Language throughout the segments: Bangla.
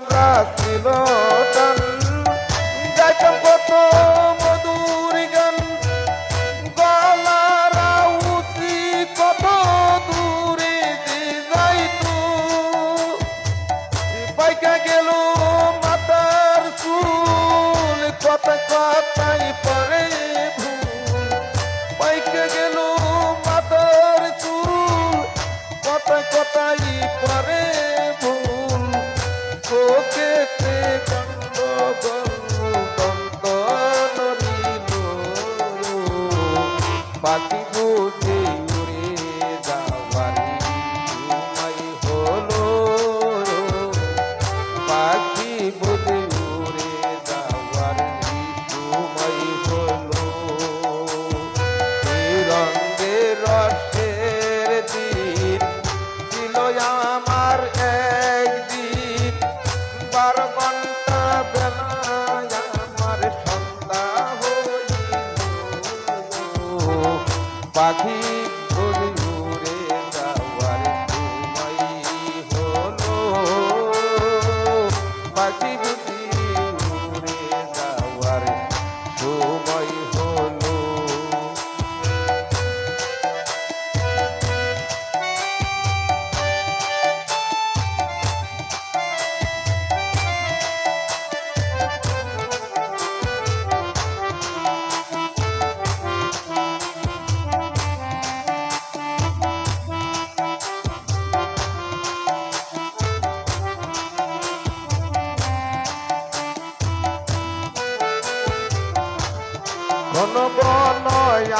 Brasilão bate no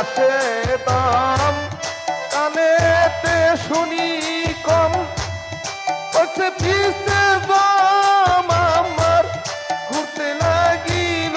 আসে দাম। কানেতে শুনি কম করছে পিসে বাম আমার লাগিল।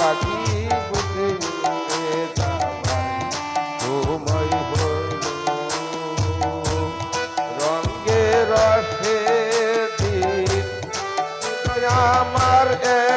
পাখি বুঝে ঘুমই হইল। রঙ্গে রসে দিন আমার এক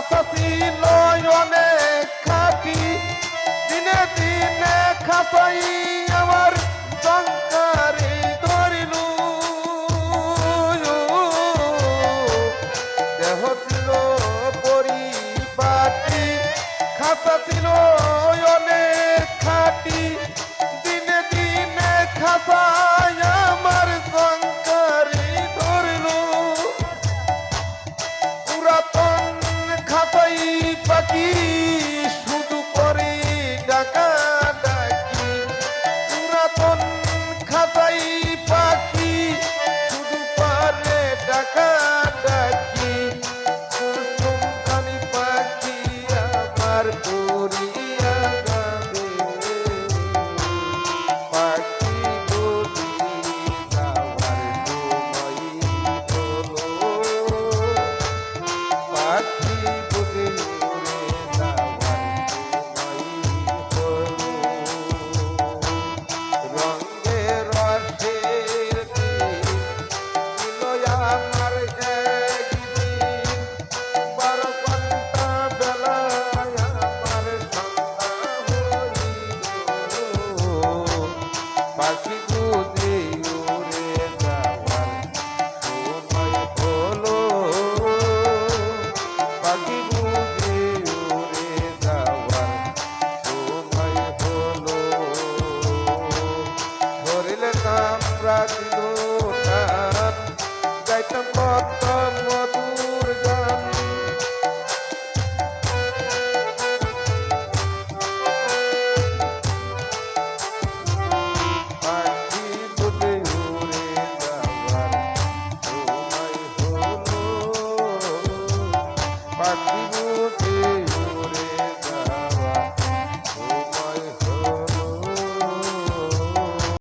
Afro-Free